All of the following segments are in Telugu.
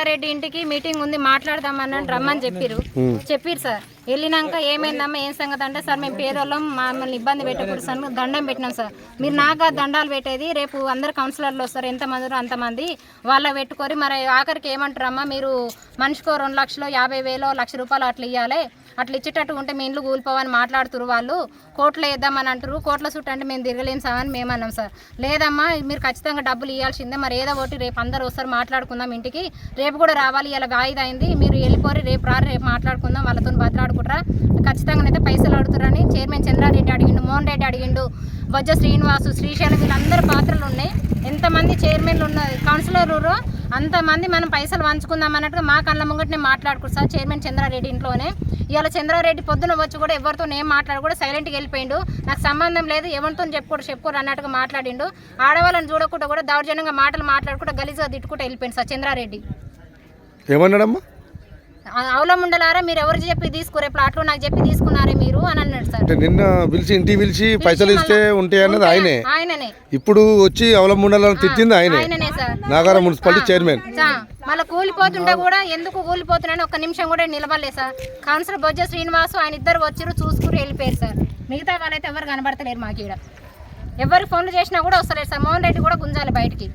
చంద్రారెడ్డి ఇంటికి మీటింగ్ ఉంది మాట్లాడదామని రమ్మని చెప్పిరు చెప్పిరు సార్. వెళ్ళినాక ఏమైందమ్మా? ఏం సంగతి అంటే సార్ మేము పేదోళ్ళం మమ్మల్ని ఇబ్బంది పెట్టకూడదు సార్ దండం పెట్టినాం సార్. మీరు నాగా దండాలు పెట్టేది రేపు అందరు కౌన్సిలర్లు వస్తారు ఎంతమంది అంతమంది వాళ్ళ పెట్టుకొని మరి ఆఖరికి ఏమంటారమ్మా మీరు మనిషికో రెండు లక్షలు యాభై వేలు లక్ష రూపాయలు అట్లా ఇవ్వాలి అట్లా ఇచ్చేటట్టు ఉంటే మీ ఇండ్లు కూలిపోవని మాట్లాడుతురు వాళ్ళు. కోట్లు వేద్దామని అంటారు. కోట్ల చుట్టూ అంటే మేము తిరగలేము సార్ అని మేము అన్నాం సార్. లేదమ్మా మీరు ఖచ్చితంగా డబ్బులు ఇవ్వాల్సిందే మరి ఏదో ఒకటి రేపు అందరూ వస్తారు మాట్లాడుకుందాం ఇంటికి. రేపు కూడా రావాలి ఇలా వాయిదా అయింది. మీరు వెళ్ళిపోయి రేపు రారు రేపు మాట్లాడుకుందాం. వాళ్ళతో భద్రాడు ఖచ్చితంగా అయితే పైసలు అడుగుతారని చైర్మన్ చంద్రారెడ్డి అడిగిండు మోహన్ రెడ్డి అడిగిండు వజ్ర శ్రీనివాసు శ్రీశైలం వీళ్ళందరి పాత్రలు ఉన్నాయి. ఎంతమంది చైర్మన్లు ఉన్న కౌన్సిలర్ అంతమంది మనం పైసలు వంచుకుందాం అన్నట్టుగా మా కళ్ళ ముంగటనే మాట్లాడుకుంటు సార్ చైర్మన్ చంద్రారెడ్డి ఇంట్లోనే. ఇవాళ చంద్రారెడ్డి పొద్దున వచ్చి కూడా ఎవరితో ఏం మాట్లాడు కూడా సైలెంట్గా వెళ్ళిపోయిండు. నాకు సంబంధం లేదు ఎవరితో చెప్పుకోడు చెప్పుకోరు అన్నట్టుగా మాట్లాడిండు. ఆడవాళ్ళని చూడకుండా కూడా దౌర్జన్యంగా మాటలు మాట్లాడుకుంటూ గలీజ్గా తిట్టుకుంటూ వెళ్ళిపోయింది సార్ చంద్రారెడ్డి. ఏమన్నాడమ్మా? అవలముండలారా మీరు ఎవరు చెప్పి తీసుకురు అట్లు నాకు చెప్పి తీసుకున్నారే మీరు అని అన్నాడు సార్. అంటే నిన్న పిలిచి ఇంటికి పిలిచి పైసలు ఇస్తే ఉంటాయి అన్నది ఆయనే. ఆయననే. ఇప్పుడు వచ్చి అవలంబుండాలని తిట్టింది ఆయనే. ఆయననే సార్. Nagaram municipality chairman. మళ్ళీ కూలిపోతుంటే కూడా ఎందుకు కూలిపోతున్నాను ఒక్క నిమిషం కూడా నిలబడలేదు సార్. కౌన్సిలర్ బొజ్జ శ్రీనివాసు ఆయన ఇద్దరు వచ్చిరు చూసుకుని వెళ్ళిపోయారు సార్. మిగతా వాళ్ళైతే ఎవరు కనబడతలేరు మాకు ఇక్కడ ఎవరు ఫోన్లు చేసినా కూడా వస్తలేరు సార్. మోహన్ రెడ్డి కూడా గుంజాలి బయటికి.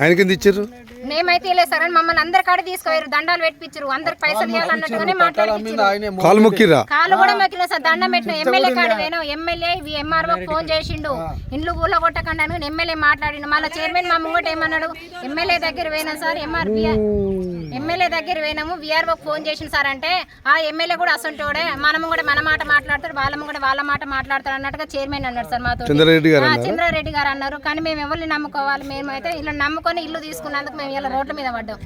ఆయనకి ఇచ్చారు? మేమైతే సార్ అని మమ్మల్ని అందరి కాడ తీసుకుపోయారు దండాలు పెట్టించారు అందరికి పైసలు ఇవ్వాలన్నట్టుగానే మాట్లాడి కాలు మొక్కిరా కాళ్ళు కూడా మొక్కిన సార్ దండం పెట్టిన ఎమ్మెల్యే కాడ పోయినా. ఎమ్మెల్యే ఎంఆర్ఓ ఫోన్ చేసిండు. ఇండ్లు ఊళ్ళో కొట్టకండి అని ఎమ్మెల్యే మాట్లాడిండు. మళ్ళీ చైర్మన్ మా ముంగట ఏమన్నాడు? ఎమ్మెల్యే దగ్గర పోయినా సార్ ఎంఆర్పి ఎమ్మెల్యే దగ్గర పోయినాము. విఆర్ఓ ఫోన్ చేసిండు సార్ అంటే ఆ ఎమ్మెల్యే కూడా అసంటోడే. మనము కూడా మన మాట మాట్లాడతాడు వాళ్ళ కూడా వాళ్ళ మాట మాట్లాడతాడు అన్నట్టుగా చైర్మన్ అన్నాడు సార్ మాతో చంద్రారెడ్డి గారు అన్నారు? చంద్రారెడ్డి గారు అన్నారు. కానీ మేము ఎవరిని నమ్ముకోవాలి? మేము అయితే ఇలా నమ్ముకొని ఇల్లు తీసుకున్నందుకు మేము ఇలా రోడ్ల మీద పడ్డాం.